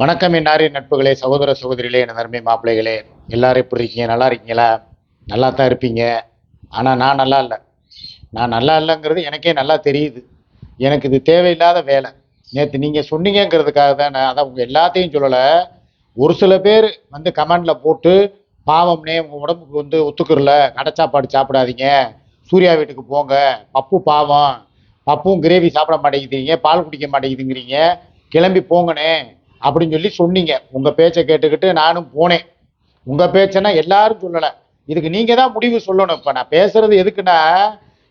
வணக்கம் என் நட்புகளே சகோதர சகோதரிகளே என் அருமை மாப்பிள்ளைகளே. எல்லாரும் எப்படி இருக்கீங்க? நல்லா இருக்கீங்களா? நல்லா தான் இருப்பீங்க. ஆனால் நான் நல்லா இல்லை. நான் நல்லா இல்லைங்கிறது எனக்கே நல்லா தெரியுது. எனக்கு இது தேவையில்லாத வேலை. நேற்று நீங்கள் சொன்னீங்கங்கிறதுக்காக தான் நான் அதான் உங்கள் எல்லாத்தையும் சொல்லலை. ஒரு சில பேர் வந்து கமெண்டில் போட்டு பாவம்னே உங்கள் உடம்புக்கு வந்து ஒத்துக்கிறல. கடை சாப்பாடு சாப்பிடாதீங்க. சூர்யா வீட்டுக்கு போங்க. பப்பு பாவம். பப்பும் கிரேவி சாப்பிட மாட்டேங்குதுங்க. பால் குடிக்க மாட்டேங்குதுங்கிறீங்க. கிளம்பி போங்கண்ணே. அப்படின்னு சொல்லி சொன்னீங்க. உங்கள் பேச்சை கேட்டுக்கிட்டு நானும் போனேன். உங்கள் பேச்சைன்னா எல்லாரும் சொல்லலை. இதுக்கு நீங்கள் தான் முடிவு சொல்லணும். இப்போ நான் பேசுறது எதுக்குன்னா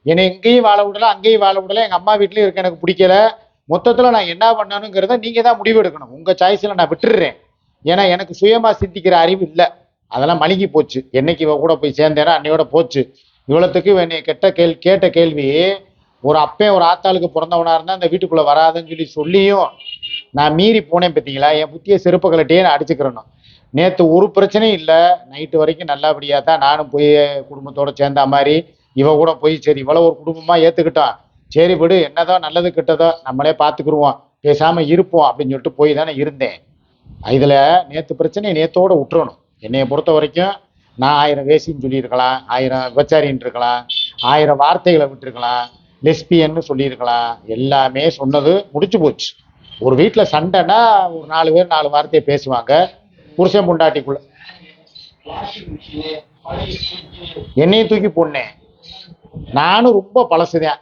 என்னை எங்கேயும் வாழ விடல அங்கேயும் வாழ விடல எங்கள் அம்மா வீட்லேயும் இருக்க எனக்கு பிடிக்கல. மொத்தத்தில் நான் என்ன பண்ணணுங்கிறத நீங்கள் தான் முடிவு எடுக்கணும். உங்கள் சாய்ஸில் நான் விட்டுடுறேன் ஏன்னா எனக்கு சுயமாக சிந்திக்கிற அறிவு இல்லை. அதெல்லாம் மழுங்கி போச்சு. என்னைக்கு இவ கூட போய் சேர்ந்தேன்னா அன்னையோட போச்சு. இவ்வளோத்துக்கு என்னை கெட்ட கேள் கேட்ட கேள்வி ஒரு அப்பே ஒரு ஆத்தாளுக்கு பிறந்தவனா இருந்தால் அந்த வீட்டுக்குள்ளே வராதுன்னு சொல்லி சொல்லியும் நான் மீறி போனேன் பார்த்தீங்களா என் புத்திய செருப்பு நான் அடிச்சுக்கிறணும். நேற்று ஒரு பிரச்சனையும் இல்லை. நைட்டு வரைக்கும் நல்லபடியாக தான் நானும் போய் குடும்பத்தோட சேர்ந்த மாதிரி இவ கூட போய் சரி இவ்வளோ ஒரு குடும்பமாக ஏற்றுக்கிட்டோம் சரி விடு என்னதோ நல்லது கிட்டதோ நம்மளே பார்த்துக்குருவோம் பேசாமல் இருப்போம் அப்படின்னு சொல்லிட்டு போய் தானே இருந்தேன். இதில் நேற்று பிரச்சனையை நேத்தோட விட்டுறணும். என்னைய பொறுத்த வரைக்கும் நான் ஆயிரம் வேசின்னு சொல்லியிருக்கலாம் ஆயிரம் விபச்சாரின்னு இருக்கலாம் ஆயிரம் வார்த்தைகளை விட்டுருக்கலாம் லெஸ்பியன்னு சொல்லியிருக்கலாம். எல்லாமே சொன்னது முடிச்சு போச்சு. ஒரு வீட்டில் சண்டைன்னா ஒரு நாலு பேர் நாலு வார்த்தையை பேசுவாங்க. புருஷன் பொண்டாட்டிக்குள்ள. என்னையும் தூக்கி போடனேன். நானும் ரொம்ப பழசுதான்.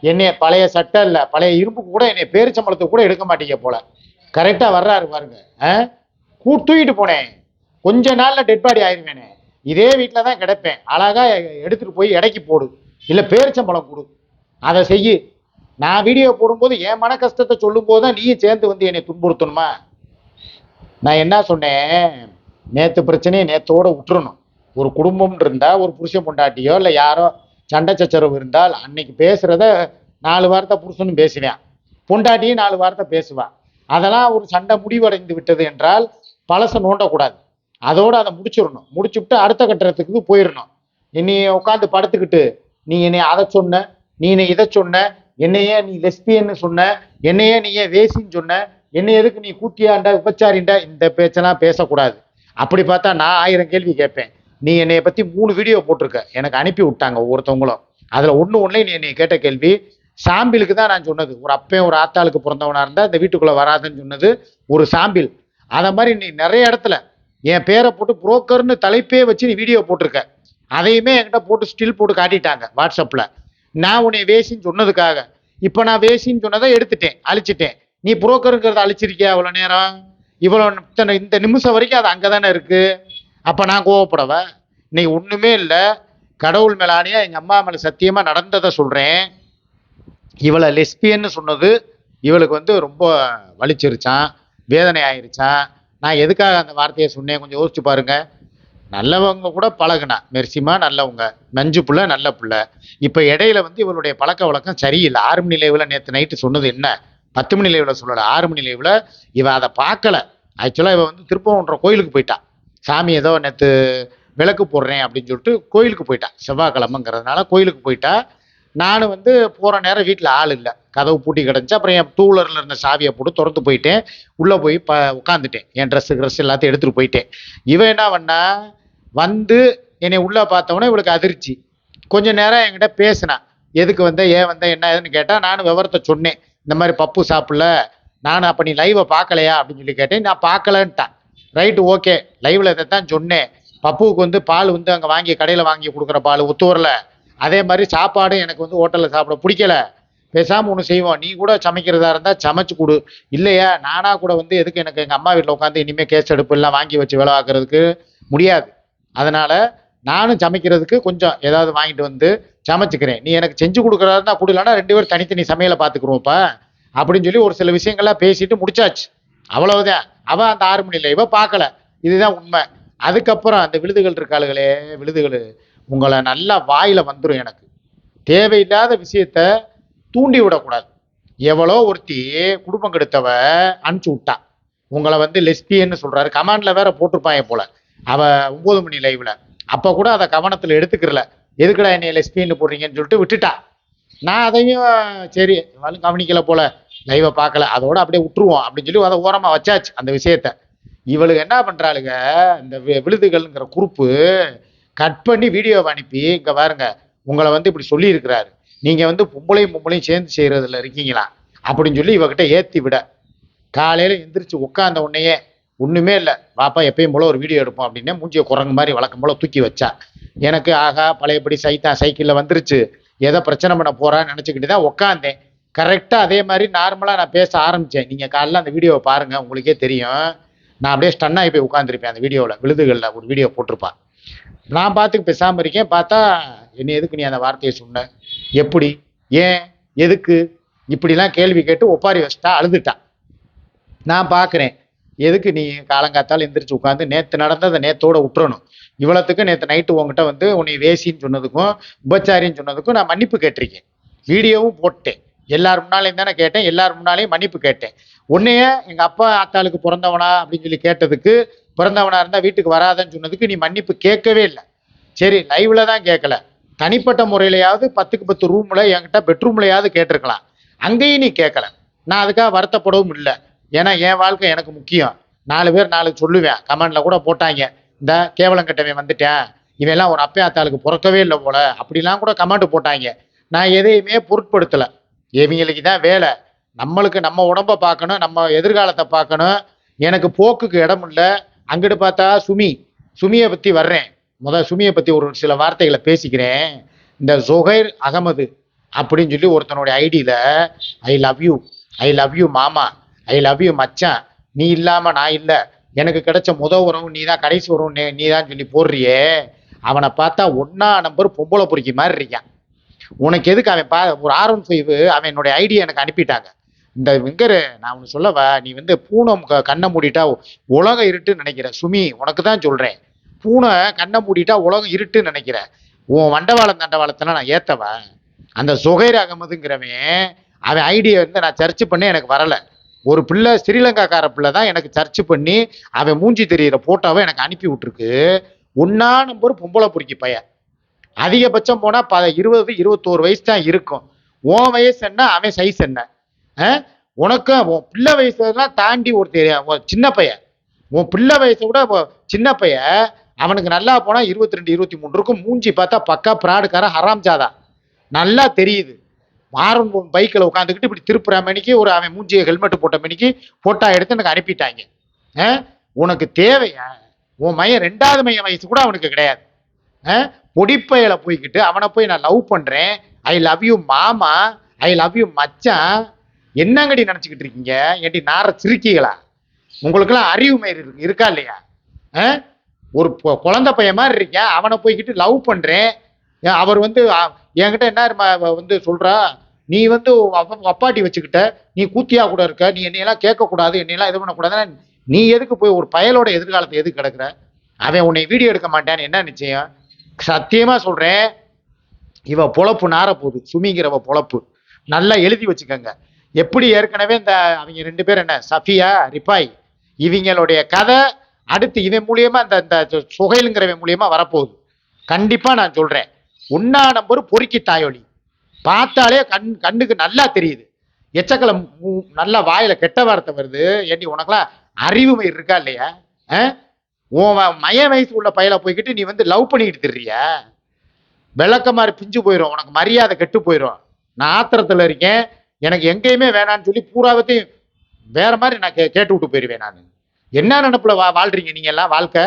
என்னைய பழைய சட்டை இல்லை பழைய இரும்பு கூட என்னைய பேரிச்சம்பளத்தை கூட எடுக்க மாட்டீங்க போல. கரெக்டாக வர்றாரு பாருங்க. ஆ? கூ தூக்கிட்டு போனேன். கொஞ்ச நாளில் டெட் பாடி ஆயிருவேனே. இதே வீட்டில் தான் கிடப்பேன். அழகாக எடுத்துகிட்டு போய் இடைக்கு போடு. இல்லை பேரிச்சம்பழம் கொடு. அதை செய்யு. நான் வீடியோ போடும்போது என் மன கஷ்டத்தை சொல்லும்போது தான் நீயும் சேர்ந்து வந்து என்னை துன்புறுத்தணுமா? நான் என்ன சொன்னேன்? நேற்று பிரச்சனையை நேற்றோட விட்டுறணும். ஒரு குடும்பம்னு இருந்தால் ஒரு புருஷன் பொண்டாட்டியோ இல்லை யாரோ சண்டை சச்சரவு இருந்தால் அன்னைக்கு பேசுகிறத நாலு வார்த்தை புருஷனும் பேசுவேன். பொண்டாட்டியும் நாலு வார்த்தை பேசுவான் அதெல்லாம் ஒரு சண்டை முடிவடைந்து விட்டது என்றால் பழசை நோண்டக்கூடாது. அதோடு அதை முடிச்சிடணும். முடிச்சுவிட்டு அடுத்த கட்டத்துக்கு போயிடணும். நீ உட்காந்து படுத்துக்கிட்டு நீ என்னை அதை சொன்ன நீ என்னை இதை சொன்ன என்னையே நீ லெஸ்பியன்னு சொன்ன என்னையே நீ ஏன் வேசின்னு சொன்ன என்னை எதுக்கு நீ கூட்டியாண்டா உபச்சாரிண்ட இந்த பேச்செல்லாம் பேசக்கூடாது. அப்படி பார்த்தா நான் ஆயிரம் கேள்வி கேட்பேன். நீ என்னைய பற்றி மூணு வீடியோ போட்டிருக்க. எனக்கு அனுப்பி விட்டாங்க ஒவ்வொருத்தவங்களும். அதில் ஒன்று ஒன்றே நீ என்னை கேட்ட கேள்வி சாம்பிளுக்கு தான் நான் சொன்னது. ஒரு அப்பையும் ஒரு ஆத்தாளுக்கு பிறந்தவனா இருந்தால் இந்த வீட்டுக்குள்ளே வராதுன்னு சொன்னது ஒரு சாம்பிள். அதை மாதிரி நீ நிறைய இடத்துல என் பேரை போட்டு புரோக்கர்னு தலைப்பே வச்சு நீ வீடியோ போட்டிருக்க. அதையுமே என்கிட்ட போட்டு ஸ்டில் போட்டு காட்டிட்டாங்க வாட்ஸ்அப்பில் நான் உன்னை வேசின்னு சொன்னதுக்காக. இப்போ நான் வேசின்னு சொன்னதை எடுத்துட்டேன் அழிச்சிட்டேன். நீ புரோக்கருங்கிறத அழிச்சிருக்கியா அவ்வளோ நேரம்? இவ்வளோ இத்தனை இந்த நிமிஷம் வரைக்கும் அது அங்கே தானே இருக்குது அப்போ நான் கோவப்படவ? இன்னைக்கு ஒன்றுமே இல்லை. கடவுள் மேலானியா எங்கள் அம்மா மேலே சத்தியமாக நடந்ததை சொல்கிறேன் இவளை லெஸ்பியன்னு சொன்னது இவளுக்கு வந்து ரொம்ப வலிச்சிருச்சான் வேதனை ஆயிருச்சான் நான் எதுக்காக அந்த வார்த்தையை சொன்னேன்? கொஞ்சம் யோசிச்சு பாருங்க. நல்லவங்க கூட பழகுனா மெர்சிமா நல்லவங்க நஞ்சு புள்ள நல்ல புள்ள. இப்போ இடையில வந்து இவளுடைய பழக்க வழக்கம் சரியில்லை. ஆறு மணி லைவில் நேற்று நைட்டு சொன்னது என்ன? பத்து மணி லைவில் சொல்லலை. ஆறு மணி லைவில் இவள் அதை பார்க்கல ஆக்சுவலாக இவன் வந்து திருப்பவன்ற கோயிலுக்கு போயிட்டா. சாமி ஏதோ நேற்று விளக்கு போடுறேன் அப்படின்னு சொல்லிட்டு கோயிலுக்கு போயிட்டா. செவ்வாய்க்கிழமைங்கிறதுனால கோயிலுக்கு போயிட்டா. நான் வந்து போகிற நேரம் வீட்டில் ஆள் இல்லை. கதவு பூட்டி கிடந்துச்சு. அப்புறம் என் டூலரில் இருந்த சாவியை போட்டு திறந்து போயிட்டேன். உள்ளே போய் ப உட்காந்துட்டேன் என் ட்ரெஸ்ஸு ட்ரெஸ் எல்லாத்தையும் எடுத்துகிட்டு போயிட்டேன். இவன் என்ன பண்ணா வந்து என்னை உள்ளே பார்த்தவொடனே இவளுக்கு அதிர்ச்சி. கொஞ்ச நேரம் என்கிட்ட பேசினா எதுக்கு வந்த? ஏன் வந்த? என்ன ஏதுன்னு கேட்டால் நானும் விவரத்தை சொன்னேன். இந்த மாதிரி பப்பு சாப்பிடல. நான் அப்போ நீ லைவை பார்க்கலையா? அப்படின்னு சொல்லி கேட்டேன். நான் பார்க்கலன்ட்டான். ரைட்டு ஓகே லைவில் இதை தான் சொன்னேன். பப்புவுக்கு வந்து பால் வந்து அங்கே வாங்கி கடையில் வாங்கி கொடுக்குற பால் ஒத்து வரல. அதே மாதிரி சாப்பாடு எனக்கு வந்து ஹோட்டலில் சாப்பிட பிடிக்கல. பேசாமல் ஒன்று செய்வோம். நீ கூட சமைக்கிறதா இருந்தால் சமைச்சு கொடு. இல்லையா? நானாக கூட வந்து எதுக்கு எனக்கு எங்கள் அம்மா வீட்டில் உட்காந்து இனிமேல் கேஸ் அடுப்பு எல்லாம் வாங்கி வச்சு வேலை முடியாது. அதனால் நானும் சமைக்கிறதுக்கு கொஞ்சம் ஏதாவது வாங்கிட்டு வந்து சமைச்சுக்கிறேன். நீ எனக்கு செஞ்சு கொடுக்குறதா இருந்தால் கொடுலன்னா ரெண்டு பேரும் தனித்தனி சமையலை பார்த்துக்குருவோம்ப்பா. அப்படின்னு சொல்லி ஒரு சில விஷயங்கள்லாம் பேசிட்டு முடிச்சாச்சு. அவ்வளவுதான். அவன் அந்த ஆறு மணியில் இவ பார்க்கல. இதுதான் உண்மை. அதுக்கப்புறம் அந்த விழுதுகள் இருக்காளுகளே விழுதுகள் உங்களை நல்லா வாயில வந்துடும் எனக்கு. தேவையில்லாத விஷயத்த தூண்டி விடக்கூடாது. எவ்வளோ ஒருத்தி குடும்பம் கெடுத்தவ அனுப்பிச்சு விட்டா. உங்களை வந்து லெஸ்பியன்னு சொல்றாரு. கமாண்ட்ல வேற போட்டிருப்பாங்க போல. அவள் ஒம்பது மணி லைவில் அப்போ கூட அதை கவனத்தில் எடுத்துக்கிறல. எதுக்குடா என்னை லெஸ்பியன்னு போடுறீங்கன்னு சொல்லிட்டு விட்டுட்டா. நான் அதையும் சரி இவளும் கவனிக்கல போல. லைவை பார்க்கல. அதோட அப்படியே விட்டுருவோம் அப்படின்னு சொல்லி அதை ஓரமாக வச்சாச்சு அந்த விஷயத்த. இவளுக்கு என்ன பண்ணுறாளுங்க இந்த வி- விழுதுகள்ங்கிற குரூப்பு கட் பண்ணி வீடியோவை அனுப்பி இங்கே பாருங்க உங்களை வந்து இப்படி சொல்லியிருக்கிறாரு. நீங்கள் வந்து பொம்பளையும் பொம்பளையும் சேர்ந்து செய்கிறதுல இருக்கீங்களா? அப்படின்னு சொல்லி இவகிட்ட ஏற்றி விட. காலையில் எந்திரிச்சு உட்காந்த உடனேயே ஒன்றுமே இல்லை. பாப்பா எப்பயும் போல ஒரு வீடியோ எடுப்போம் அப்படின்னே மூஞ்சிய குரங்கு மாதிரி வழக்கம் போல தூக்கி வச்சா. எனக்கு ஆகா பழையபடி சைத்தான் சைக்கிளில் வந்துருச்சு. ஏதோ பிரச்சனை பண்ண போகிறான்னு நினச்சிக்கிட்டு தான் உட்காந்தேன் கரெக்டாக அதே மாதிரி நார்மலாக நான் பேச ஆரம்பித்தேன் நீங்கள் காலைல அந்த வீடியோவை பாருங்கள் உங்களுக்கே தெரியும். நான் அப்படியே ஸ்டன்னாகி போய் உட்காந்துருப்பேன் அந்த வீடியோவில் விழுதுகளில் ஒரு வீடியோ போட்டிருப்பான் நான் பார்த்துக்கு பேசாமல் இருக்கேன். பார்த்தா என்ன எதுக்கு நீ அந்த வார்த்தையை சொன்ன? எப்படி? ஏன்? எதுக்கு? இப்படிலாம் கேள்வி கேட்டு ஒப்பாரி வச்சுட்டா அழுதுட்டா. நான் பார்க்குறேன் எதுக்கு நீ காலங்காத்தால் எந்திரிச்சு உட்காந்து நேற்று நடந்ததை நேத்தோட விட்டுறணும் இவ்வளோத்துக்கு நேற்று நைட்டு உங்ககிட்ட வந்து உன்னை வேசின்னு சொன்னதுக்கும் உபச்சாரின்னு சொன்னதுக்கும் நான் மன்னிப்பு கேட்டிருக்கேன். வீடியோவும் போட்டேன். எல்லார் முன்னாலையும் தானே கேட்டேன். எல்லார் முன்னாலையும் மன்னிப்பு கேட்டேன். உன்னைய எங்கள் அப்பா ஆத்தாளுக்கு பிறந்தவனா அப்படின்னு சொல்லி கேட்டதுக்கு பிறந்தவனா இருந்தால் வீட்டுக்கு வராதன்னு சொன்னதுக்கு நீ மன்னிப்பு கேட்கவே இல்லை. சரி லைவ்ல தான் கேட்கல. தனிப்பட்ட முறையிலையாவது பத்துக்கு பத்து ரூமில் என்கிட்ட பெட்ரூம்லையாவது கேட்டிருக்கலாம். அங்கேயும் நீ கேட்கல. நான் அதுக்காக வருத்தப்படவும் இல்லை. ஏன்னா என் வாழ்க்கை எனக்கு முக்கியம். நாலு பேர் நாலு சொல்லுவேன். கமெண்ட்ல கூட போட்டாங்க. இந்த கேவலம் கட்டவன் வந்துட்டேன் இவன் எல்லாம் ஒரு அப்பே அத்தாளுக்கு பிறக்கவே இல்லை போல. அப்படிலாம் கூட கமெண்ட் போட்டாங்க. நான் எதையுமே பொருட்படுத்தலை. இவங்களுக்கு தான் வேலை. நம்மளுக்கு நம்ம உடம்ப பார்க்கணும். நம்ம எதிர்காலத்தை பார்க்கணும். எனக்கு போக்குக்கு இடம் இல்லை. அங்கிட்டு பார்த்தா சுமி. சுமியை பற்றி வர்றேன். முத சுமியை பற்றி ஒரு சில வார்த்தைகளை பேசிக்கிறேன். இந்த ஜொஹைர் அகமது அப்படின்னு சொல்லி ஒருத்தனுடைய ஐடியில் I love you I love you மாமா. ஐ லவ் யூ மச்சான். நீ இல்லாமல் நான் இல்லை. எனக்கு கிடைச்ச முத உறவு நீ தான் கடைசி உறவு நீ நீ தான் சொல்லி போடுறியே. அவனை பார்த்தா ஒன்றா நம்பர் பொம்பளை பொறுக்கி மாதிரி இருக்கான். உனக்கு எதுக்கு அவன் பா ஒரு ஆர் ஒன் ஃபைவ் அவன் என்னுடைய ஐடியா எனக்கு அனுப்பிட்டாங்க. இந்த வெங்கரு நான் உனக்கு சொல்லவா? நீ வந்து பூனை க- கண்ணை மூடிட்டா உலகம் இருட்டுன்னு நினைக்கிற. சுமி உனக்கு தான் சொல்கிறேன் பூனை கண்ணை மூடிட்டா உலகம் இருட்டுன்னு நினைக்கிற. உன் வண்டவாளம் தண்டவாளத்தெல்லாம் நான் ஏத்தவா? அந்த சுகைர் அகமதுங்கிறவன் அவன் ஐடியா வந்து நான் சர்ச் பண்ணி எனக்கு வரலை. ஒரு பிள்ளை ஸ்ரீலங்காக்கார பிள்ளை தான் எனக்கு சர்ச் பண்ணி அவன் மூஞ்சி தெரியிற போட்டோவை எனக்கு அனுப்பி விட்டுருக்கு. ஒன்னா நம்பர் பொம்பளை பொறுக்கி பையன். அதிகபட்சம் போனால் ப இருபது இருபத்தோரு வயசு தான் இருக்கும். உன் வயசு என்ன அவன் சைஸ் என்ன? ஆ? உன் பிள்ளை வயசுலாம் தாண்டி ஒரு தெரிய சின்ன பையன். உன் பிள்ளை வயசை விட சின்ன பையன் அவனுக்கு நல்லா போனால் இருபத்தி ரெண்டு இருபத்தி மூணு இருக்கும். மூஞ்சி பார்த்தா பக்கா பிராடுக்காரன் ஹராம்ஜாதா நல்லா தெரியுது. மாறன் பைக்கில் உட்காந்துக்கிட்டு இப்படி திருப்புற மணிக்கு ஒரு அவன் மூஞ்சியை ஹெல்மெட் போட்ட மணிக்கு ஃபோட்டோ எடுத்து எனக்கு அனுப்பிட்டாங்க. ஆ? உனக்கு தேவையா? உன் மையன் ரெண்டாவது மைய வயசு கூட அவனுக்கு கிடையாது. ஆ? பொடிப்பையில போய்கிட்டு அவனை போய் நான் லவ் பண்ணுறேன் ஐ லவ் யூ மாமா. ஐ லவ் யூ மச்சான். என்னங்கடி நினச்சிக்கிட்டு இருக்கீங்க? ஏட்டி நார சிரிக்கீங்களா? உங்களுக்கெல்லாம் அறிவு மாரி இருக்கா இல்லையா? ஆ? ஒரு குழந்தை பையன் மாதிரி இருக்கேன் அவனை போய்கிட்டு லவ் பண்ணுறேன் அவர் வந்து என்கிட்ட என்ன வந்து சொல்றா? நீ வந்து அப்பாட்டி வச்சுக்கிட்ட நீ கூத்தியா கூட இருக்க நீ என்னையெல்லாம் கேட்கக்கூடாது என்னையெல்லாம் இது பண்ணக்கூடாதுன்னா நீ எதுக்கு போய் ஒரு பயலோட எதிர்காலத்தை எதுக்கு கிடக்குற? அவன் உன்னை வீடியோ எடுக்க மாட்டான்னு என்ன நிச்சயம்? சத்தியமா சொல்றேன் இவ பொழப்பு நார போகுது சுமிங்கிறவ பொழப்பு. நல்லா எழுதி வச்சுக்கோங்க. எப்படி ஏற்கனவே இந்த அவங்க ரெண்டு பேர் என்ன சஃபியா ரிப்பாய் இவங்களுடைய கதை அடுத்து இவன் மூலியமா இந்த இந்த சுகைலுங்கிறவன் மூலியமா வரப்போகுது. கண்டிப்பா நான் சொல்றேன். உண்ணா நம்பர் பொறுக்கி தாயொலி. பார்த்தாலே கண் கண்ணுக்கு நல்லா தெரியுது. எச்சக்கலை நல்லா வாயில கெட்ட வார்த்தை வருது. ஏண்டி உனக்கெல்லாம் அறிவுமை இருக்கா இல்லையா? ஆ? உன் வ- மய வயசு உள்ள பையல போய்கிட்டு நீ வந்து லவ் பண்ணிக்கிட்டு தெரிய விளக்க மாதிரி பிஞ்சு போயிடும் உனக்கு மரியாதை கெட்டு போயிடும் நான் ஆத்திரத்துல இருக்கேன். எனக்கு எங்கேயுமே வேணான்னு சொல்லி பூராவத்தையும் வேற மாதிரி நான் கே கேட்டு விட்டு போயிடுவேன் நான். என்ன நினப்புல வா வாழ்றீங்க நீங்க எல்லாம் வாழ்க்கை?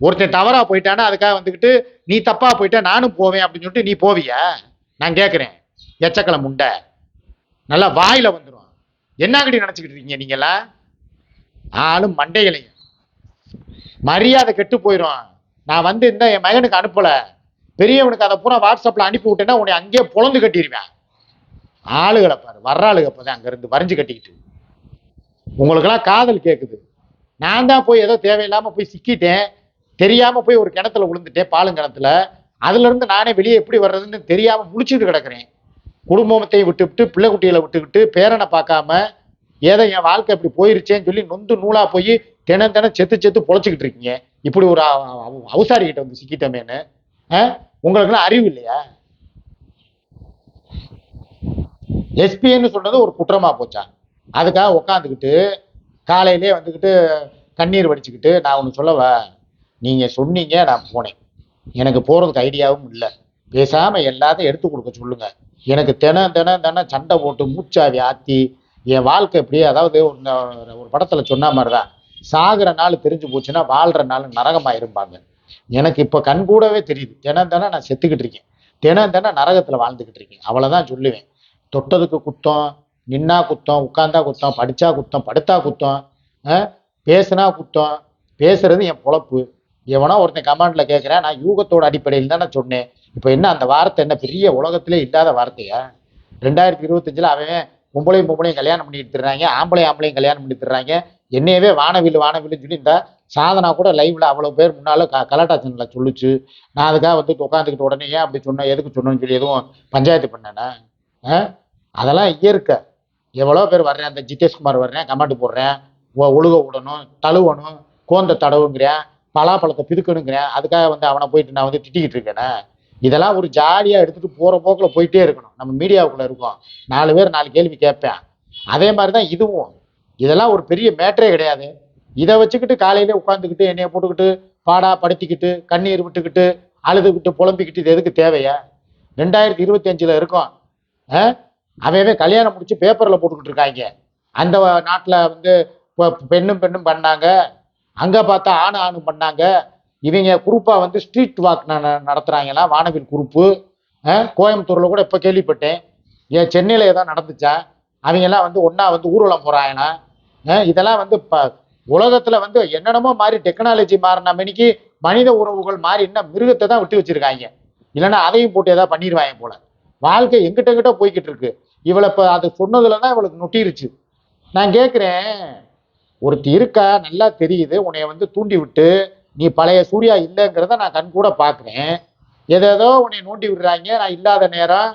ஒருத்தன் தவறா போயிட்டானா அதுக்காக வந்துக்கிட்டு நீ தப்பா போயிட்டா நானும் போவேன் அப்படின்னு சொல்லிட்டு நீ போவியா? நான் கேட்குறேன் எச்சக்கலை முண்டை. நல்லா வாயில வந்துடும் என்னங்கடி நினச்சிக்கிட்டு இருக்கீங்க நீங்களா ஆளும் மண்டைகளையும். மரியாதை கெட்டு போயிடும் நான் வந்து இந்த என் மகனுக்கு அனுப்பலை. பெரியவனுக்கு அதை பூரா வாட்ஸ்அப்பில் அனுப்பி விட்டேன்னா உன்னை அங்கேயே பொழந்து கட்டிடுவேன் ஆளுகளை பாரு. வர்ற ஆளுக அப்பதான் அங்கேருந்து வரைஞ்சு கட்டிக்கிட்டு. உங்களுக்கெல்லாம் காதல் கேட்குது நான் தான் போய் ஏதோ தேவையில்லாமல் போய் சிக்கிட்டேன். தெரியாம போய் ஒரு கிணத்துல விழுந்துட்டேன் பாலும் கிணத்துல. அதுல இருந்து நானே வெளியே எப்படி வர்றதுன்னு தெரியாம முடிச்சுட்டு கிடக்குறேன். குடும்பத்தையும் விட்டுவிட்டு பிள்ளை குட்டிகளை விட்டுக்கிட்டு பேரனை பார்க்காம ஏதோ என் வாழ்க்கை இப்படி போயிருச்சேன்னு சொல்லி நொந்து நூலா போய் தினம் தினம் செத்து செத்து பொழைச்சிக்கிட்டு இருக்கீங்க. இப்படி ஒரு அவ- அவசாரி கிட்ட வந்து சிக்கிட்டமேன்னு. ஆ? உங்களுக்கெல்லாம் அறிவு இல்லையா? எஸ்பின்னு சொன்னது ஒரு குற்றமா போச்சா? அதுக்காக உட்காந்துக்கிட்டு காலையிலே வந்துக்கிட்டு கண்ணீர் வடிச்சுக்கிட்டு நான் ஒன்று சொல்லவா? நீங்கள் சொன்னீங்க நான் போனேன். எனக்கு போகிறதுக்கு ஐடியாவும் இல்லை. பேசாமல் எல்லாத்தையும் எடுத்து கொடுக்க சொல்லுங்கள் எனக்கு தினம் தினம் தினம் சண்டை போட்டு மூச்சாவி ஆற்றி என் வாழ்க்கை எப்படியே அதாவது ஒரு ஒரு படத்தில் சொன்ன மாதிரி தான் சாகிற நாள் தெரிஞ்சு போச்சுன்னா வாழ்கிற நாள் நரகமாக இருப்பாங்க எனக்கு இப்போ கண் கூடவே தெரியுது. தினம் தினம் நான் செத்துக்கிட்டு இருக்கேன். தினம் தினம் நரகத்தில் வாழ்ந்துக்கிட்டு இருக்கேன். அவ்வளோதான் சொல்லுவேன். தொட்டதுக்கு குத்தம் நின்னா குத்தம் உட்காந்தா குத்தம் படித்தா குத்தம் படுத்தா குத்தம் பேசுனா குத்தம் பேசுறது என் பொழப்பு. எவனோ ஒருத்தன் கமெண்ட்ல கேட்குறேன் நான் யூகத்தோட அடிப்படையில் தானே சொன்னேன். இப்போ என்ன அந்த வார்த்தை என்ன பெரிய உலகத்திலே இல்லாத வார்த்தையா? ரெண்டாயிரத்தி இருபத்தஞ்சில் அவன் பொம்பளையும் பொம்பளையும் கல்யாணம் பண்ணி தர்றாங்க ஆம்பளை ஆம்பளையும் கல்யாணம் பண்ணி தர்றாங்க என்னையவே வானவில் வானவில்னு சொல்லி இந்த சாதனா கூட லைவ்ல அவ்வளோ பேர் முன்னால க கலாட்டா சேனலில் சொல்லிச்சு. நான் அதுக்காக வந்து உட்காந்துக்கிட்டு உடனே ஏன் அப்படி சொன்னேன் எதுக்கு சொன்னேன்னு சொல்லி எதுவும் பஞ்சாயத்து பண்ணேனா? ஆ? அதெல்லாம் இயற்கை. எவ்வளோ பேர் வர்றேன் அந்த ஜிதேஷ்குமார் வர்றேன் கமெண்ட் போடுறேன் ஒழுக விடணும் தழுவணும் கோந்த தடவுங்கிறேன் பலாப்பழத்தை பிதுக்கணுங்கிறேன் அதுக்காக வந்து அவனை போயிட்டு நான் வந்து திட்டிக்கிட்டு இருக்கேனே. இதெல்லாம் ஒரு ஜாலியாக எடுத்துகிட்டு போகிற போக்கில் போயிட்டே இருக்கணும். நம்ம மீடியாவுக்குள்ளே இருக்கோம். நாலு பேர் நாலு கேள்வி கேட்பேன். அதே மாதிரி தான் இதுவும். இதெல்லாம் ஒரு பெரிய மேட்டரே கிடையாது. இதை வச்சுக்கிட்டு காலையிலே உட்காந்துக்கிட்டு என்னைய போட்டுக்கிட்டு பாடா படுத்திக்கிட்டு கண்ணீர் விட்டுக்கிட்டு அழுதுகிட்டு புலம்பிக்கிட்டு இது எதுக்கு தேவையா? ரெண்டாயிரத்தி இருபத்தி அஞ்சுல இருக்கோம். அவையவே கல்யாணம் முடிச்சு பேப்பரில் போட்டுக்கிட்டு இருக்காங்க. அந்த நாட்டில் வந்து பெண்ணும் பெண்ணும் பண்ணாங்க. அங்கே பார்த்தா ஆணு ஆணு பண்ணாங்க. இவங்க குரூப்பாக வந்து ஸ்ட்ரீட் வாக் நடத்துகிறாங்களா வானவில் குரூப்பு கோயம்புத்தூரில் கூட இப்போ கேள்விப்பட்டேன். ஏன் சென்னையில் ஏதோ நடந்துச்சா? அவங்கெல்லாம் வந்து ஒன்றா வந்து ஊர்வலம் போறாங்களாம். இதெல்லாம் வந்து ப உலகத்தில் வந்து என்னென்னமோ மாறி டெக்னாலஜி மாறின மணிக்கு மனித உறவுகள் மாறி என்ன மிருகத்தை தான் விட்டு வச்சிருக்காங்க. இல்லைன்னா அதையும் போட்டு ஏதாவது பண்ணிடுவாங்க போல. வாழ்க்கை எங்கிட்ட எங்கிட்ட போய்கிட்டு இருக்கு. இவளை இப்போ அது சொன்னதுல தான் இவளுக்கு நொட்டிருச்சு. நான் கேட்குறேன் ஒருத்தி இருக்கா நல்லா தெரியுது உன்னைய வந்து தூண்டி விட்டு நீ பழைய சூர்யா இல்லைங்கிறத நான் கண் கூட பார்க்குறேன் ஏதேதோ உன்னை நோண்டி விடுறாங்க நான் இல்லாத நேரம்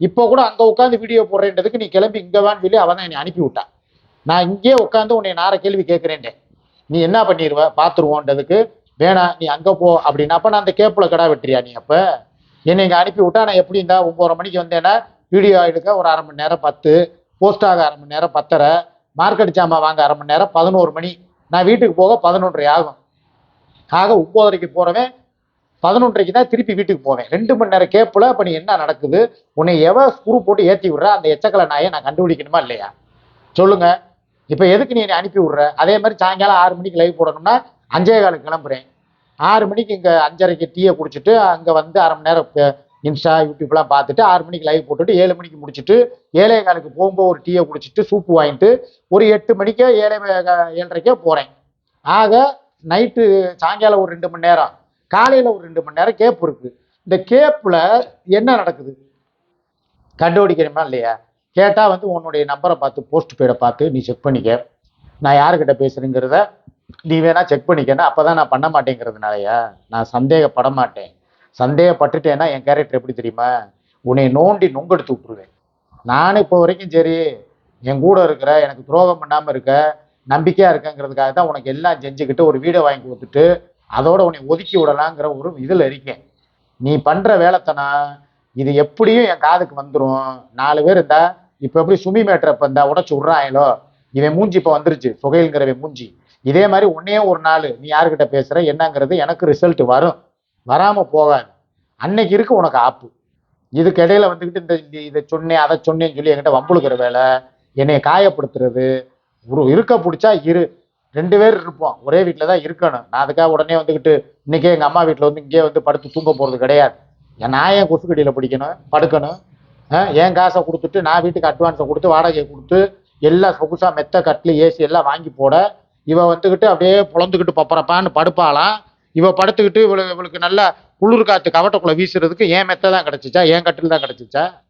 இப்போ கூட அங்கே உட்காந்து வீடியோ போடுறேன்றதுக்கு நீ கிளம்பி இங்கே வான்னு சொல்லி அவன் தான் என்னை அனுப்பி விட்டான் நான் இங்கேயே உட்காந்து உன்னை நார கேள்வி கேட்குறேன்டே நீ என்ன பண்ணிடுவ பார்த்துருவோன்றதுக்கு வேணாம் நீ அங்கே போ அப்படின்னா. அப்போ நான் அந்த கேப்பில் கடா வெட்டுறியா நீ அப்போ? என்னை இங்கே அனுப்பி விட்டா நான் எப்படி இருந்தால் ஒம்பது மணிக்கு வந்தேன்னா வீடியோ எடுக்க ஒரு அரை மணி நேரம் பத்து போஸ்ட் ஆக அரை மணி நேரம் பத்தரை மார்க்கெட் ஜாமான் வாங்க அரை மணி நேரம் பதினோரு மணி. நான் வீட்டுக்கு போக பதினொன்றரை ஆகும். ஆக ஒம்போதரைக்கு போகிறவன் பதினொன்றைக்கு தான் திருப்பி வீட்டுக்கு போவேன். ரெண்டு மணி நேரம் கேப்பில் இப்போ நீ என்ன நடக்குது? உன்னை எவ ஸ்க்ரூ போட்டு ஏற்றி விடுற? அந்த எச்சக்கலை நாயை நான் கண்டுபிடிக்கணுமா இல்லையா? சொல்லுங்க. இப்போ எதுக்கு நீ என்னை அனுப்பி விடுற? அதே மாதிரி சாயங்காலம் ஆறு மணிக்கு லைவ் போடணும்னா அஞ்சே காலுக்கு கிளம்புறேன். ஆறு மணிக்கு இங்கே அஞ்சரைக்கு டீயை குடிச்சிட்டு அங்கே வந்து அரை மணி நேரம் இன்ஸ்டா யூடியூப்லாம் பார்த்துட்டு ஆறு மணிக்கு லைவ் போட்டுட்டு ஏழு மணிக்கு முடிச்சுட்டு ஏழே காலுக்கு போகும்போது ஒரு டீயை குடிச்சிட்டு சூப்பு வாங்கிட்டு ஒரு எட்டு மணிக்கே ஏழை ஏழரைக்கே போகிறேன் ஆக நைட்டு சாயங்காலம் ஒரு ரெண்டு மணி நேரம். காலையில் ஒரு ரெண்டு மணி நேரம் கேப் இருக்குது இந்த கேப்பில் என்ன நடக்குது? கண்டுபிடிக்கிறமா இல்லையா? கேட்டால் வந்து உன்னுடைய நம்பரை பார்த்து போஸ்ட் பேடை பார்த்து நீ செக் பண்ணிக்க. நான் யாருக்கிட்ட பேசுறேங்கிறத நீ வேணால் செக் பண்ணிக்கன்னா அப்போ தான் நான் பண்ண மாட்டேங்கிறதுனாலயா? நான் சந்தேகப்பட மாட்டேன். சந்தேகப்பட்டுட்டேன்னா என் கேரக்டர் எப்படி தெரியுமா? உன்னை நோண்டி நொங்கெடுத்து விட்டுருவேன். நானும் இப்போ வரைக்கும் சரி என் கூட இருக்கிற எனக்கு துரோகம் பண்ணாமல் இருக்க நம்பிக்கையாக இருக்கங்கிறதுக்காக தான் உனக்கு எல்லாம் செஞ்சுக்கிட்டு ஒரு வீடை வாங்கி கொடுத்துட்டு அதோட உன்னை ஒதுக்கி விடலாங்கிற ஒரு இதில் இருக்கேன். நீ பண்ணுற வேலைத்தனா இது எப்படியும் என் காதுக்கு வந்துடும் நாலு பேர் இருந்தா இப்போ எப்படி சுமி மேட்டரை இருந்தா உடச்சு உடச்சி விட்றாங்களோ? இவன் மூஞ்சி இப்போ வந்துருச்சு சுகையில்ங்கிறவன் மூஞ்சி. இதே மாதிரி உன்னையே ஒரு நாள் நீ யாருக்கிட்ட பேசுகிற என்னங்கிறது எனக்கு ரிசல்ட் வரும். வராமல் போகாது. அன்னைக்கு இருக்கு உனக்கு ஆப்பு. இதுக்கு இடையில வந்துக்கிட்டு இந்த இந்த- இதை சொன்னேன் அதை சொன்னேன்னு சொல்லி என்கிட்ட வம்புழுக்கிற வேலை என்னை காயப்படுத்துறது ஒரு இருக்க பிடிச்சா இரு. ரெண்டு பேர் இருப்போம். ஒரே வீட்டில் தான் இருக்கணும். நான் அதுக்காக உடனே வந்துக்கிட்டு இன்னைக்கே எங்கள் அம்மா வீட்டில் வந்து இங்கேயே வந்து படுத்து தூங்க போகிறது கிடையாது. என் நான் ஏன் கொசுக்கடியில் பிடிக்கணும்? படுக்கணும். என் காசை கொடுத்துட்டு நான் வீட்டுக்கு அட்வான்ஸை கொடுத்து வாடகையை கொடுத்து எல்லாம் சொகுசாக மெத்த கட்டில் ஏசி எல்லாம் வாங்கி போட இவன் வந்துக்கிட்டு அப்படியே புலந்துக்கிட்டு பப்பரப்பான்னு படுப்பாளாம். இவள் படுத்துக்கிட்டு இவளுக்கு இவளுக்கு நல்லா குளிர் காற்று கவட்டக்குள்ளே வீசுறதுக்கு என் மெத்த தான் கிடச்சிச்சா? என் கட்டில் தான் கிடச்சிச்சா?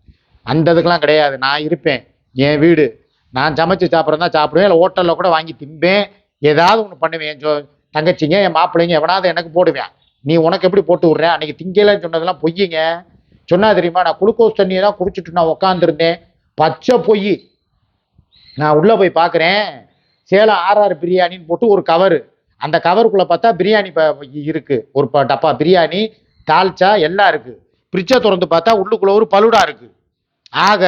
அந்த இதுக்கெல்லாம் கிடையாது. நான் இருப்பேன். என் வீடு. நான் சமைச்சு சாப்பிட்றதா சாப்பிடுவேன். இல்லை ஹோட்டலில் கூட வாங்கி திம்பேன் ஏதாவது ஒன்று பண்ணுவேன். என் சொ- தங்கச்சிங்க என் மாப்பிள்ளைங்க எவனாவது எனக்கு போடுவேன். நீ உனக்கு எப்படி போட்டு விட்ற? அன்னைக்கு திங்கலன்னு சொன்னதெல்லாம் பொய்யுங்க. சொன்னா தெரியுமா? நான் குளுக்கோஸ் தண்ணியை தான் குடிச்சிட்டு நான் உட்காந்துருந்தேன் பச்சை பொய். நான் உள்ளே போய் பார்க்குறேன் சேலம் ஆர்ஆர் பிரியாணின்னு போட்டு ஒரு கவரு அந்த கவருக்குள்ளே பார்த்தா பிரியாணி இருக்குது ஒரு ப- டப்பா பிரியாணி தால்ச்சா எல்லாம் இருக்குது ஃப்ரிட்ஜை திறந்து பார்த்தா உள்ளுக்குள்ளே ஒரு பலுடா இருக்குது ஆக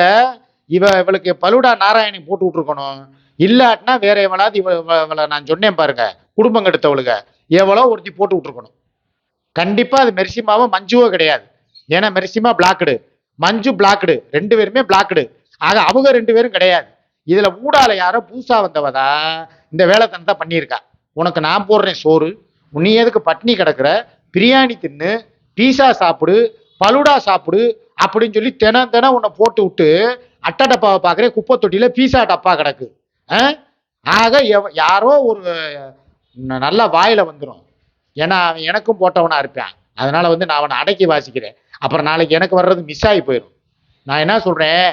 இவ இவளுக்கு பலுடா நாராயணி போட்டு விட்ருக்கணும் இல்லாட்டினா வேற எவளாவது இவ இவளை நான் சொன்னேன் பாருங்க குடும்பம் கெடுத்தவளுக. எவ்வளோ ஒருத்தி போட்டு விட்ருக்கணும் கண்டிப்பாக அது மெர்சிமாவோ மஞ்சுவோ கிடையாது. ஏன்னா மெர்சிமா பிளாக்குடு மஞ்சு பிளாக்குடு ரெண்டு பேருமே பிளாக்குடு ஆக அவங்க ரெண்டு பேரும் கிடையாது. இதில் ஊடால யாரோ பூசா வந்தவதா இந்த வேலை தனத்தை பண்ணியிருக்கா. உனக்கு நான் போடுறேன் சோறு நீ எதுக்கு பட்னி கிடக்குற? பிரியாணி தின்னு பீஸா சாப்பிடு பலுடா சாப்பிடு அப்படின்னு சொல்லி தினம் தினம் உன்னை போட்டு விட்டு அட்டை டப்பாவை பார்க்குறேன். குப்பை தொட்டியில் பீஸா டப்பா கிடக்கு. ஆ? ஆக யாரோ ஒரு நல்ல வாயில் வந்துடும் ஏன்னா அவன் எனக்கும் போட்டவனாக இருப்பான். அதனால் வந்து நான் அவனை அடக்கி வாசிக்கிறேன். அப்புறம் நாளைக்கு எனக்கு வர்றது மிஸ் ஆகி போயிடும் நான் என்ன சொல்கிறேன்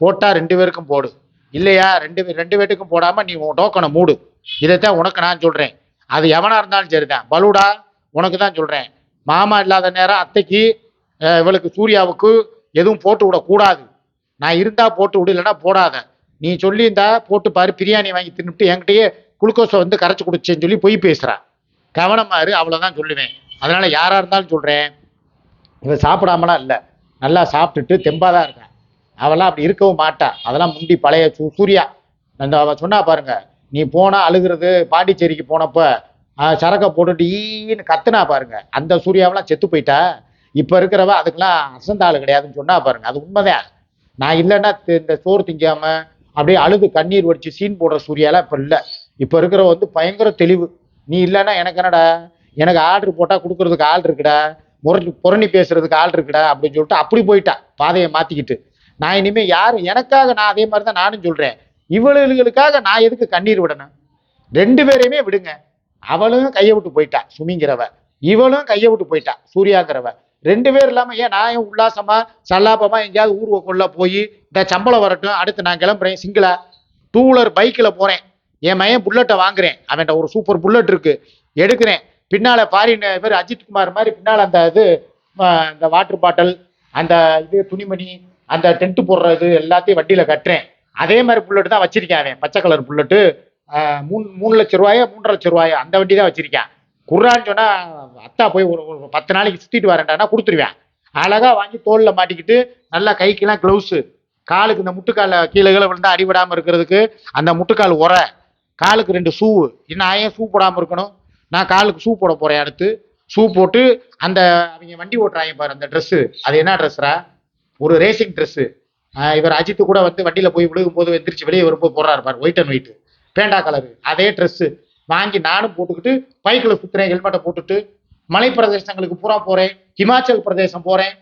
போட்டால் ரெண்டு பேருக்கும் போடு. இல்லையா? ரெண்டு பேர் ரெண்டு பேருக்கும் போடாமல் நீ உன் டோக்கனை மூடு. இதைத்தான் உனக்கு நான் சொல்றேன். அது எவனா இருந்தாலும் சரிதான். பலுடா உனக்கு தான் சொல்றேன். மாமா இல்லாத நேரம் அத்தைக்கு இவளுக்கு சூர்யாவுக்கு எதுவும் போட்டு விடக்கூடாது நான் இருந்தா போட்டு விடு இல்லைன்னா போடாத. நீ சொல்லியிருந்தா போட்டு பாரு பிரியாணி வாங்கி தின்னுட்டு என்கிட்டயே குளுக்கோஸை வந்து கரைச்சி குடிச்சேன்னு சொல்லி பொய் பேசுறா. கவனமா இரு அவ்வளவுதான் சொல்லுவேன். அதனால யாரா இருந்தாலும் சொல்றேன். இவன் சாப்பிடாமலாம் இல்லை. நல்லா சாப்பிட்டுட்டு தெம்பாதான் தான் இருக்கேன் அவெல்லாம் அப்படி இருக்கவும் மாட்டா. அதெல்லாம் முண்டி பழைய சூ- சூர்யா. அந்த அவன் சொன்னா பாருங்க நீ போனால் அழுகிறது பாண்டிச்சேரிக்கு போனப்ப சரக்கை போட்டுட்டு ஈன்னு கத்துனா பாருங்க. அந்த சூர்யாவெல்லாம் செத்து போயிட்டா? இப்போ இருக்கிறவ அதுக்கெல்லாம் அசந்த கிடையாதுன்னு சொன்னா பாருங்க. அது உண்மைதான். நான் இல்லைன்னா இந்த சோறு திங்காம அப்படியே அழுது கண்ணீர் வடிச்சு சீன் போடுற சூர்யாலாம் இப்போ இல்லை. இப்போ இருக்கிற வந்து பயங்கர தெளிவு. நீ இல்லைன்னா எனக்கு என்னடா? எனக்கு ஆர்டர் போட்டால் கொடுக்கறதுக்கு ஆள் இருக்குடா? முரட்டு புரணி பேசுறதுக்கு ஆள் இருக்குடா? அப்படின்னு சொல்லிட்டு அப்படி போயிட்டா. பாதையை மாற்றிக்கிட்டு நான் இனிமேல் யார் எனக்காக நான் அதே மாதிரி தான் நானும் சொல்கிறேன் இவளுகளுக்காக நான் எதுக்கு கண்ணீர் விடணும்? ரெண்டு பேரையுமே விடுங்க. அவளும் கையை விட்டு போயிட்டா சுமிங்கிறவ. இவளும் கையை விட்டு போயிட்டா சூர்யாங்கிறவ. ரெண்டு பேர் இல்லாம ஏன் நான் ஏன் உல்லாசமா சல்லாபமா எங்கேயாவது ஊர்வக்குள்ள போய் இந்த சம்பளம் வரட்டும் அடுத்து நான் கிளம்புறேன் சிங்கிளா டூ வீலர் பைக்கில் போறேன். என் மையன் புல்லட்டை வாங்குறேன். அவன்கிட்ட ஒரு சூப்பர் புல்லட் இருக்கு. எடுக்கிறேன். பின்னால ஃபாரின் பேர் அஜித் குமார் மாதிரி பின்னால் அந்த இது இந்த அந்த வாட்டர் பாட்டில் அந்த இது துணிமணி அந்த டென்ட் போடுறது எல்லாத்தையும் வண்டியில கட்டுறேன். அதே மாதிரி புல்லட்டு தான் வச்சிருக்கேன் அவன். பச்சை கலர் புல்லட்டு. மூணு மூணு லட்ச ரூபாயோ மூன்றரை லட்ச ரூபாயோ அந்த வண்டி தான் வச்சிருக்கேன். குர்ரான்னு சொன்னால் அத்தா போய் ஒரு ஒரு பத்து நாளைக்கு சுற்றிட்டு வரேன்டானா கொடுத்துருவேன். அழகாக வாங்கி தோலில் மாட்டிக்கிட்டு நல்லா கைக்கெல்லாம் க்ளவுஸு காலுக்கு இந்த முட்டுக்கால கீழே கீழே விழுந்தா அடிபடாம இருக்கிறதுக்கு அந்த முட்டுக்கால் உரை. காலுக்கு ரெண்டு ஷூ. நான் ஏன் ஷூ போடாமல் இருக்கணும்? நான் காலுக்கு ஷூ போட போகிறேன் அடுத்து. ஷூ போட்டு அந்த அவங்க வண்டி ஓட்டுறாங்க பாரு அந்த ட்ரெஸ்ஸு அது என்ன ட்ரெஸ்ரா ஒரு ரேசிங் ட்ரெஸ்ஸு இவர் அஜித்து கூட வந்து வண்டியில் போய் விழுகும் போது எந்திரிச்சு வெளியே வரும்போது போடுறாரு பாரு ஒயிட் அண்ட் ஒயிட் பேண்டா கலரு அதே ட்ரெஸ்ஸு வாங்கி நானும் போட்டுக்கிட்டு பைக்கில் சுற்றுறேன் ஹெல்மெட்டை போட்டுட்டு மலை பிரதேசங்களுக்கு பூரா போகிறேன் ஹிமாச்சல் பிரதேசம் போகிறேன்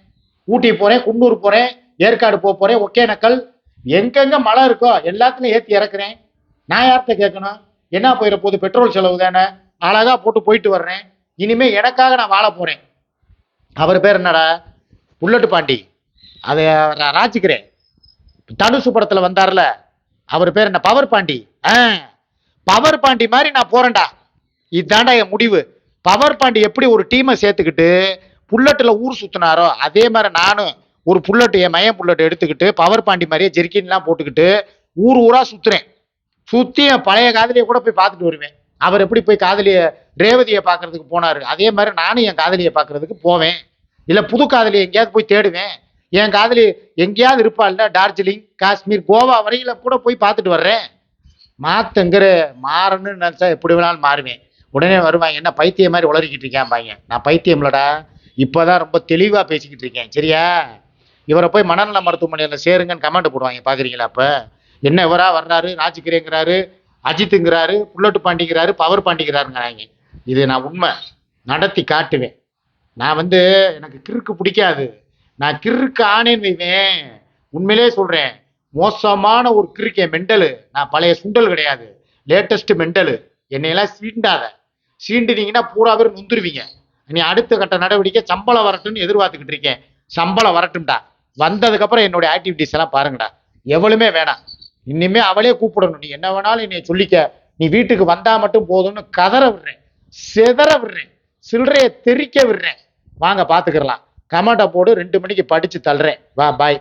ஊட்டி போகிறேன் குன்னூர் போகிறேன் ஏற்காடு போக போகிறேன் ஒகேனக்கல் எங்கெங்க மழை இருக்கோ எல்லாத்துலையும் ஏற்றி இறக்குறேன். நான் யார்கிட்ட கேட்கணும்? என்ன போயிட போகுது? பெட்ரோல் செலவு தானே? அழகாக போட்டு போயிட்டு வர்றேன். இனிமேல் எனக்காக நான் வாழ போகிறேன் அவர் பேர் என்னடா? புல்லட்டு பாண்டி. அதை ராஜிக்கிறேன். தனுசு படத்துல வந்தார்ல அவர் பேர் என்ன? பவர் பாண்டி. ஆ பவர் பாண்டி மாதிரி நான் போறேன்டா. இதாண்டா என் முடிவு. பவர் பாண்டி எப்படி ஒரு டீமை சேர்த்துக்கிட்டு புல்லட்டில் ஊர் சுத்தினாரோ அதே மாதிரி நானும் ஒரு புல்லட்டு என் மையம் புல்லட்டு எடுத்துக்கிட்டு பவர் பாண்டி மாதிரியே ஜெர்கின்லாம் போட்டுக்கிட்டு ஊர் ஊரா சுத்துறேன். சுத்தி என் பழைய காதலியை கூட போய் பார்த்துட்டு வருவேன். அவர் எப்படி போய் காதலிய ரேவதியை பார்க்கறதுக்கு போனாரு. அதே மாதிரி நானும் என் காதலியை பார்க்கறதுக்கு போவேன். இல்லை புது காதலியை எங்கேயாவது போய் தேடுவேன். என் காதலி எங்கேயாவது இருப்பாள்ல டார்ஜிலிங் காஷ்மீர் கோவா வரையில கூட போய் பார்த்துட்டு வர்றேன். மாத்தங்கிற மாறணும்னு நினைச்சா எப்படி வேணாலும் மாறுவேன். உடனே வருவாங்க என்ன பைத்தியம் மாதிரி உளறிக்கிட்டு இருக்கேன் பாங்க நான் பைத்தியம்லடா இப்போதான் ரொம்ப தெளிவாக பேசிக்கிட்டு இருக்கேன். சரியா? இவரை போய் மனநல மருத்துவமனையில் சேருங்கன்னு கமெண்ட் போடுவாங்க பார்க்குறீங்களா அப்போ? என்ன இவராக வர்றாரு ராஜிக்கிறேங்கிறாரு அஜித்துங்கிறாரு புல்லட்டு பாண்டிங்கிறாரு பவர் பாண்டிங்கிறாருங்கிறாங்க. இது நான் உண்மை. நடத்தி காட்டுவேன். நான் வந்து எனக்கு கிறுக்கு பிடிக்காது. நான் கிறுக்கு ஆனேன்னு வைவேன். உண்மையிலே சொல்றேன். மோசமான ஒரு கிறுக்கே மெண்டலு. நான் பழைய சுண்டல் கிடையாது. Latest mental. என்னையெல்லாம் சீண்டாத. சீண்டினீங்கன்னா பூரா பேர் நீ அடுத்த கட்ட நடவடிக்கை சம்பளம் வரட்டும்னு எதிர்பார்த்துக்கிட்டு இருக்கேன். சம்பளம் வரட்டும்டா. வந்ததுக்கப்புறம் என்னுடைய ஆக்டிவிட்டிஸ் எல்லாம் பாருங்கடா. எவ்வளவுமே வேணாம். இனிமே அவளே கூப்பிடணும். நீ என்ன வேணாலும் என்னை சொல்லிக்க. நீ வீட்டுக்கு வந்தா மட்டும் போதும்னு கதற விடுறேன். செதற விடுறேன். சில்லறையை தெறிக்க விடுறேன். வாங்க பாத்துக்கிறலாம். கமெண்ட்டை போடு ரெண்டு மணிக்கு படிச்சு தள்ளுறேன். வா பாய்